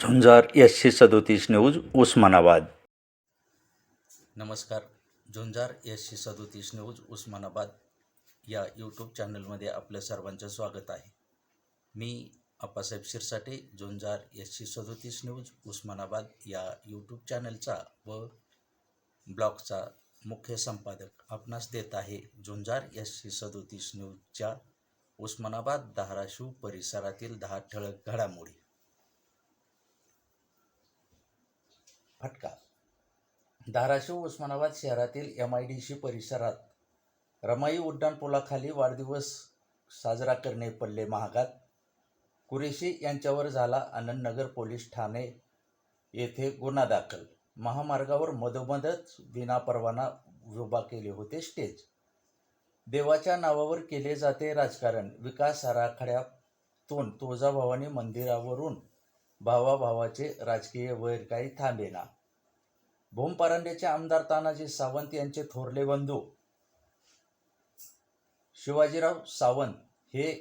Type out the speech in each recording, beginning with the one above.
झुंजार एसशे सदोतीस न्यूज उस्मानाबाद. नमस्कार झुंजार एसशे सदोतीस न्यूज उस्मानाबाद या यूट्यूब चॅनलमध्ये आपल्या सर्वांचं स्वागत आहे. मी अप्पासाहेब शिरसाटे झुंजार एसशे सदोतीस न्यूज उस्मानाबाद या यूट्यूब चॅनलचा व ब्लॉगचा मुख्य संपादक आपणास देत आहे झुंजार एसशे सदोतीस न्यूजच्या उस्मानाबाद धाराशिव परिसरातील दहा ठळक घडामोडी. फटका. धाराशिव उस्मानाबाद शहरातील एम आय डी सी परिसरात रमाई उड्डाणपुलाखाली वाढदिवस साजरा करणे पडले महागात. कुरेशी यांच्यावर झाला आनंदनगर पोलीस ठाणे येथे गुन्हा दाखल. महामार्गावर मधोमधच विनापरवाना उभा केले होते स्टेज. देवाच्या नावावर केले जाते राजकारण. विकास आराखड्यातून तुळजाभवानी मंदिरावरून भावाभावाचे राजकीय वैर काही थांबेना. भूम परांडेचे आमदार तानाजी सावंत यांचे थोरले बंधू शिवाजीराव सावंत हे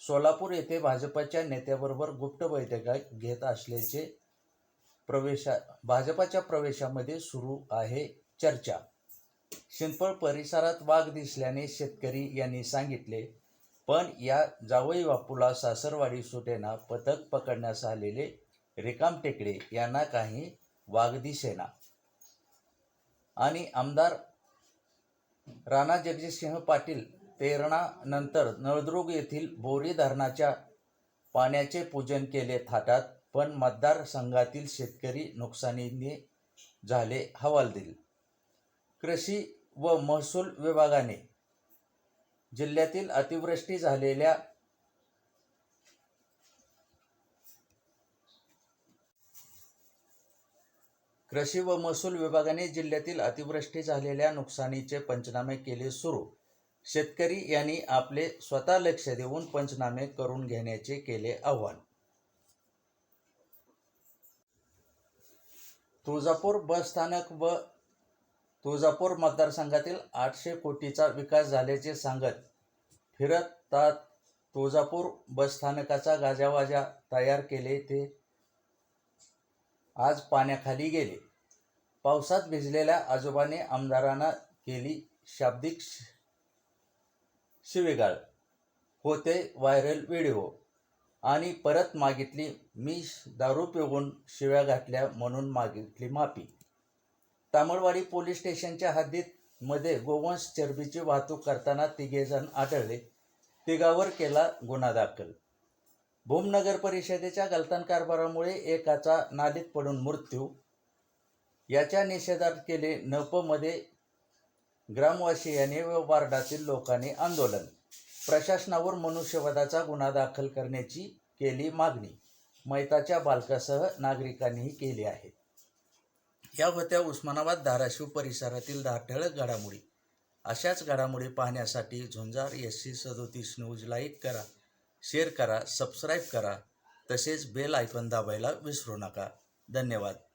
सोलापूर येथे भाजपच्या नेत्याबरोबर गुप्त बैठका घेत असल्याचे प्रवेशा भाजपाच्या प्रवेशामध्ये सुरू आहे चर्चा. शिंदफळ परिसरात वाघ दिसल्याने शेतकरी यांनी सांगितले पण या जावई बापूला सासरवाडी सुटेना पथक पकडण्यास आलेले रिकाम टेकडे यांना काही वाघ दिसेना. आणि आमदार राणा जगजितसिंह पाटील पेरणानंतर नळदुर्ग येथील बोरी धरणाच्या पाण्याचे पूजन केले थाटात पण मतदारसंघातील शेतकरी नुकसानीने झाले हवालदिल. कृषी व महसूल विभागाने जिल्ह्यातील अतिवृष्टी झालेल्या कृषी व महसूल विभागाने जिल्ह्यातील अतिवृष्टी झालेल्या नुकसानीचे पंचनामे केले सुरू. शेतकरी यांनी आपले स्वतः लक्ष देऊन पंचनामे करून घेण्याचे केले आव्हान. तुळजापूर बस स्थानक व तुळजापूर मतदारसंघातील आठशे कोटीचा विकास झाल्याचे सांगत फिरतात तुळजापूर बसस्थानकाचा गाजावाजा तयार केले ते आज पाण्याखाली गेले. पावसात भिजलेल्या आजोबाने आमदारांना केली शाब्दिक शिवेगाळ शिवीगाळ. होते व्हायरल व्हिडिओ. आणि परत मागितली मी दारू पिऊन शिव्या घातल्या म्हणून मागितली माफी. तामळवाडी पोलीस स्टेशनच्या हद्दीत मध्ये गोवंश चरबीची वाहतूक करताना तिघेजण आढळले. तिघावर केला गुन्हा दाखल. भूमनगर परिषदेच्या गलतान कारभारामुळे एकाचा नालीत पडून मृत्यू. याच्या निषेधात केले नपमध्ये ग्रामवासियांनी व वार्डातील लोकांनी आंदोलन. प्रशासनावर मनुष्यवधाचा गुन्हा दाखल करण्याची केली मागणी. मैताच्या बालकासह नागरिकांनीही केली आहे. या होत्या उस्मानाबाद धाराशिव परिसरातील दहा ठळक घडामोडी. अशाच घडामोडी पाहण्यासाठी झुंजार एस सी सदोतीस न्यूज लाईक करा. शेअर करा सबस्क्राईब करा. तसेच बेल आयकॉन दाबायला विसरू नका. धन्यवाद.